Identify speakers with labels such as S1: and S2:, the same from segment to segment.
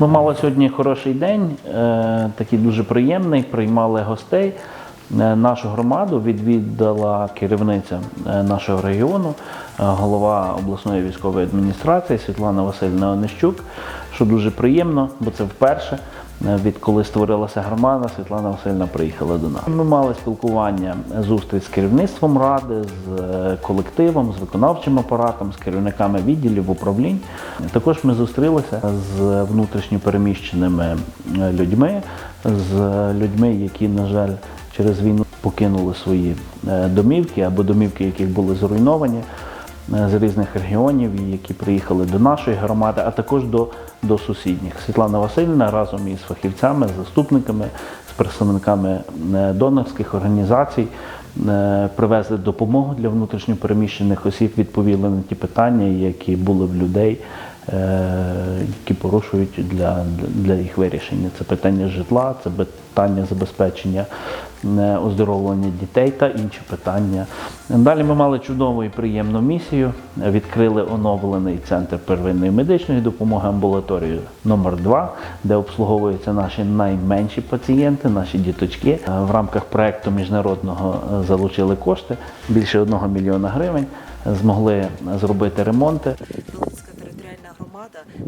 S1: Ми мали сьогодні хороший день, е, такий дуже приємний. Приймали гостей. Е, Нашу громаду відвідала керівниця е, нашого регіону, е, голова обласної військової адміністрації Світлана Васильівна Онищук, що дуже приємно, бо це вперше. Відколи створилася громада, Світлана Васильівна приїхала до нас. Ми мали спілкування, зустріч з керівництвом ради, з колективом, з виконавчим апаратом, з керівниками відділів управлінь. Також ми зустрілися з внутрішньо переміщеними е, людьми, з людьми, які, на жаль, через війну покинули свої е, домівки або домівки, яких були зруйновані е, з різних регіонів, які приїхали до нашої громади, а також до, до сусідніх. Світлана Васильівна разом із фахівцями, заступниками, з представниками е, донорських організацій привезли допомогу для внутрішньопереміщених осіб, відповіли на ті питання, які були в людей, які порушують для, для їх вирішення. Це питання житла, це питання забезпечення е, оздоровлення дітей та інші питання. Далі ми мали чудову і приємну місію. Відкрили оновлений центр первинної медичної допомоги амбулаторію номер 2 де обслуговуються наші найменші пацієнти, наші діточки. Е, В рамках проекту міжнародного е, залучили кошти більше 1 мільйона гривень. Змогли зробити ремонти.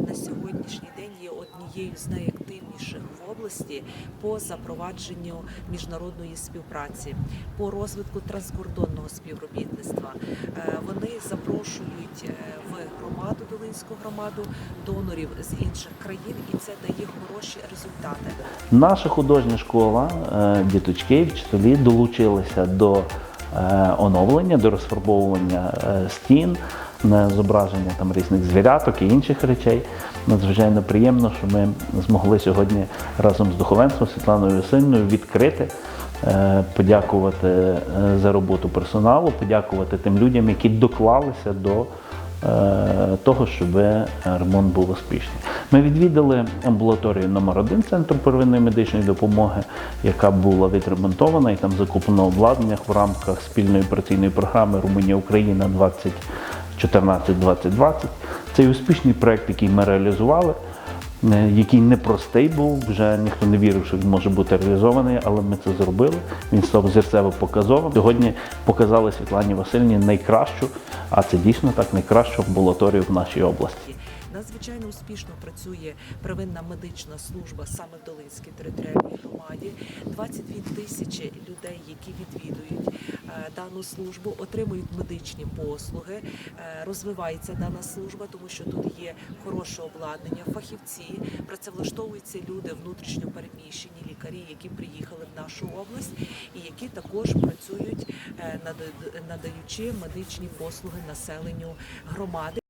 S2: На сьогоднішній день є однією з найактивніших в області по запровадженню міжнародної співпраці, по розвитку транскордонного співробітництва. Е, Вони запрошують е, в громаду Долинську громаду донорів з інших країн, і це дає хороші результати.
S1: Наша художня школа, е, діточки, вчителі долучилися до оновлення, до розфарбовування стін, на зображення там різних звіряток і інших речей. Надзвичайно приємно, що ми змогли сьогодні разом з духовенством Світланою Васильною відкрити. Е, подякувати е, за роботу персоналу, подякувати тим людям, які доклалися до е, того, щоб ремонт був успішний. Ми відвідали амбулаторію номер 1 центру первинної медичної допомоги, яка була відремонтована і там закуплено обладнання в рамках спільної операційної програми Румунія Україна 20 14-20-20. Це успішний проєкт, який ми реалізували, е, який непростий був, вже ніхто не вірив, що він може бути реалізований, але ми це зробили. Він став зірцево показовим. Сьогодні показали Світлані Васильні найкращу, а це дійсно так найкращу амбулаторію в нашій області.
S2: Надзвичайно успішно працює первинна медична служба саме в Долинській територіальній громаді. 22 тисячі людей, які відвідують е, дану службу, отримують медичні послуги. Е, Розвивається дана служба, тому що тут є хороше обладнання, фахівці, працевлаштовуються люди внутрішньо переміщені лікарі, які приїхали в нашу область, і які також працюють е, надаючи медичні послуги населенню громади.